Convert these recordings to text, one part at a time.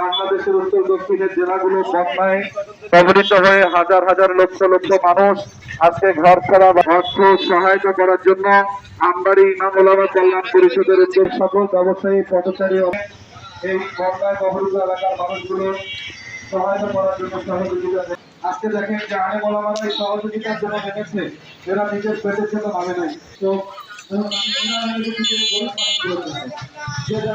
বাংলাদেশের উত্তর দক্ষিণের জেলাগুলো বন্যায় কবলিত হয়ে হাজার হাজার লক্ষ লক্ষ মানুষ আজকে ঘর ছাড়া অর্থ সহায়তা করার জন্য আমবাড়ি ইমাম কল্যাণ পরিষদের উদ্যোগ সকল ব্যবসায়ী, পথচারী এই বন্যায় কবলিত এলাকার মানুষগুলো সহায়তা করার জন্য সহযোগিতা আজকে দেখেন যে আনে এই সহযোগিতার জন্য নেমেছে এরা নিজের পেটের জন্য নামে নাই। তো, এরা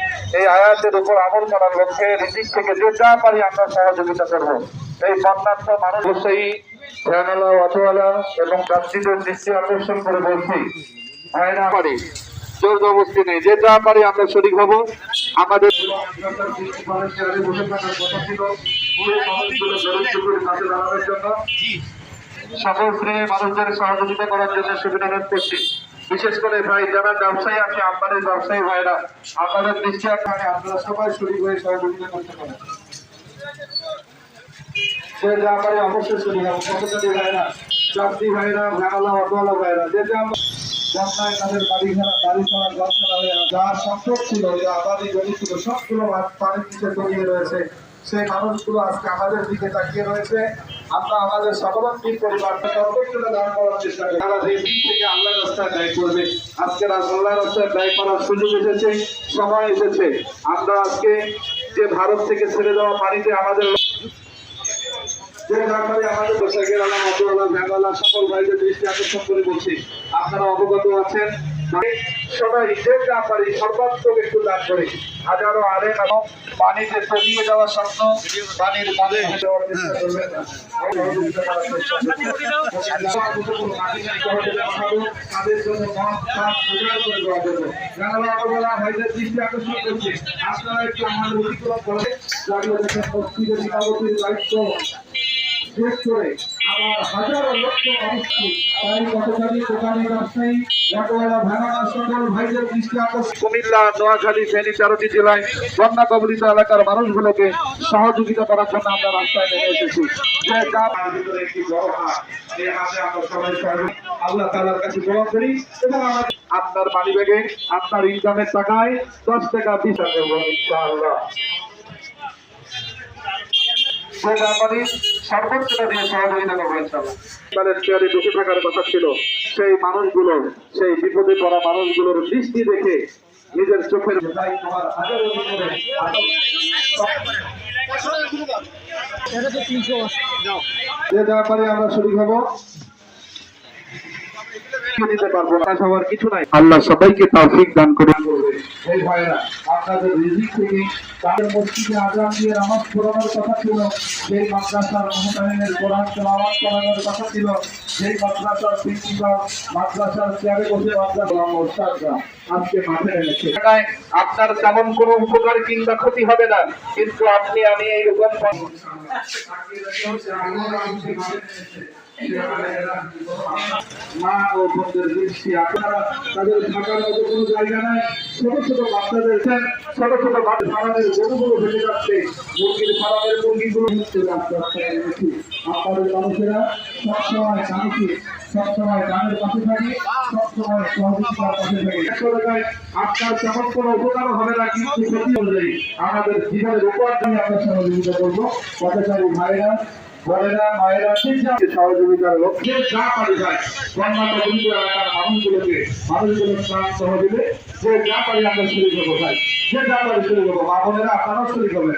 এই আয়াতের উপর আমল করার লক্ষ্যে রিজিক থেকে যে যা পারি আমরা সহযোগিতা করব। এই বন্যার্থ মানুষ সেই ফ্যানওয়ালা অটোওয়ালা এবং যাত্রীদের দৃষ্টি আকর্ষণ করে বলছি হয় না? পারি জোর নেই। যে যা পারি আমরা শরিক হব। আমাদের সকল শ্রেণির মানুষদের সহযোগিতা করার জন্য সুবিধা করছি। বিশেষ করে ভাই, যারা ব্যবসায়ী আছে, আপনাদের ব্যবসায়ী ভাইরা আপনাদের দৃষ্টি আকারে আপনারা সবাই শরিক হয়ে সহযোগিতা করতে পারেন। যে যা অবশ্যই কর্মচারী ভাইরা ভাইরা ভাইরা যে যা বন্যায় তাদের সবগুলো রয়েছে। সেই মানুষগুলো আজকে আমাদের দিকে তাকিয়ে রয়েছে। আমরা আমাদের সকলকে পরিবারটা সর্বোচ্চ দান করার চেষ্টা করি। তারা সেই দিক থেকে আল্লাহ রাস্তায় ব্যয় করবে, আজকে আল্লাহ রাস্তায় ব্যয় করার সুযোগ এসেছে, সময় এসেছে। আমরা আজকে যে ভারত থেকে ছেড়ে দেওয়া পানিতে আমাদের আমাদের সকল ভাইদের দৃষ্টি আকর্ষণ করে বলছি। আপনারা অবগত আছেন সবাই যে যা পারি সর্বাত্মক একটু দান করে হাজারো আলেম এবং পানিতে তলিয়ে যাওয়া স্বপ্ন পানির যাওয়ার না। করবেন। তাদের জন্য দৃষ্টি আকর্ষণ করছে আপনারা একটু আমাদের অতিক্রম করে দায়িত্ব শেষ করে আবার হাজারো লক্ষ মানুষকে তাই পথচারী দোকানি ব্যবসায়ী অটোওয়ালা ভ্যানালা সকল ভাইদের দৃষ্টি আকর্ষণ কুমিল্লা নোয়াখালী ফেনী চারটি জেলায় বন্যা কবলিত এলাকার মানুষগুলোকে সহযোগিতা করার জন্য আমরা রাস্তায় নেমে এসেছি। যে যা তার ভিতরে একটি বড় হাত এই হাতে আমরা সবাই সবাই আল্লাহ তাআলার কাছে দোয়া করি এবং আমাদের আপনার মানি ব্যাগে আপনার ইনকামের টাকায় দশ টাকা বিশ টাকা ইনশাআল্লাহ। যে ব্যাপারে সর্বোচ্চটা দিয়ে সহযোগিতা করব ইনশাল্লাহ। বসে থাকার কথা ছিল সেই মানুষগুলো সেই বিপদে পড়া মানুষগুলোর দৃষ্টি দেখে নিজের চোখের যে ব্যাপারে আমরা শরীর হব দিতে পারব না সবার কিছু নাই। আল্লাহ সবাইকে তৌফিক দান করে এই ভাইরা আপনাদের রিজিক থেকে তাদের মসজিদে আজান দিয়ে নামাজ পড়ানোর কথা ছিল সেই মাদ্রাসার কোরআন তেলাওয়াত করানোর কথা ছিল সেই মাদ্রাসার প্রিন্সিপাল মাদ্রাসার চেয়ারে বসে মাদ্রাসা ওস্তাদরা আজকে মাঠে এলাকায় আপনার তেমন কোনো উপকার কিংবা ক্ষতি হবে না কিন্তু আপনি আমি এইরকম আপনারা মানুষেরা সবসময় সবসময় গ্রামের পাশে থাকি, সবসময় আপনার তেমন কোনো উপকার হবে না, কিন্তু অনুযায়ী আমাদের জীবনের উপর দিয়ে আমরা সহযোগিতা করব। পথচারী ভাইরা বোনেরা মায়েরা ঠিক যাচ্ছে সহযোগিতার লক্ষ্যে যা পারে যায় কর্মাটা বন্ধু এলাকার মানুষগুলোকে মানুষগুলো স্নান সহযোগে যে যা পারে আমরা শুরু করব ভাই। যে যা পারে শুরু করব মা বোনেরা, আপনারাও শুরু করবেন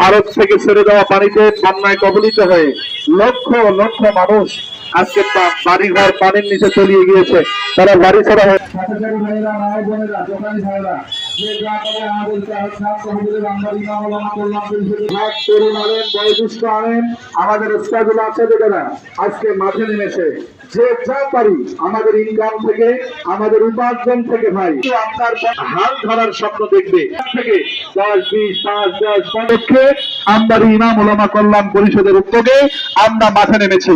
ভারত থেকে ছেড়ে দেওয়া পানিতে বন্যায় কবলিত হয়ে লক্ষ লক্ষ মানুষ আজকে বাড়িঘর পানির নিচে চলিয়ে গিয়েছে। তারা বাড়ি ছাড়া হয়ে আমাদের আমরা আছে আজকে মাঠে নেমেছে যে যা পারি আমাদের ইনকাম থেকে আমাদের উপার্জন থেকে ভাই আপনার হাল ধরার স্বপ্ন দেখবে থেকে আমদারি ইমাম ওলামা কল্যাণ পরিষদের উদ্যোগে আমরা মাঠে নেমেছি।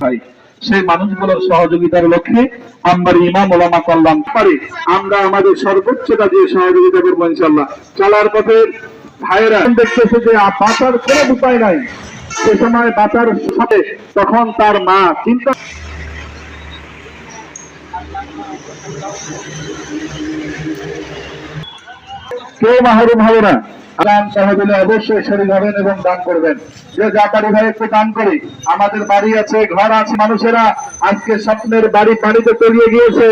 ভাই সেই মানুষগুলোর সহযোগিতার লক্ষ্যে আমরা ইমাম ওলামা কল্যাণ পারি। আমরা আমাদের সর্বোচ্চটা দিয়ে সহযোগিতা করব ইনশাল্লাহ চলার পথে ভাইয়েরা দেখতেছে যে বাঁচার কোনো উপায় নাই। সে সময় বাঁচার সাথে তখন তার মা চিন্তা কেউ মাহরুম হবে না। দান তহবিলে অবশ্যই শরীর হবেন এবং দান করবেন। যে যা পারি ভাই একটু দান করি। আমাদের বাড়ি আছে, ঘর আছে মানুষেরা। আজকে স্বপ্নের বাড়ি পানিতে তলিয়ে গিয়েছে।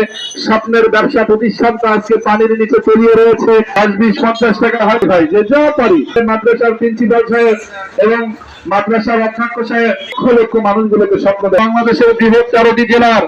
স্বপ্নের ব্যবসা প্রতিষ্ঠানটা আজকে পানির নিচে তলিয়ে রয়েছে। দশ বিশ পঞ্চাশ টাকা হয় ভাই, যে যা পারি। মাদ্রাসার প্রিন্সিপাল সাহেব এবং মাদ্রাসার অধ্যক্ষ সাহেব, লক্ষ লক্ষ মানুষগুলোকে স্বপ্ন দেয়। বাংলাদেশের বৃহৎ তেরোটি জেলার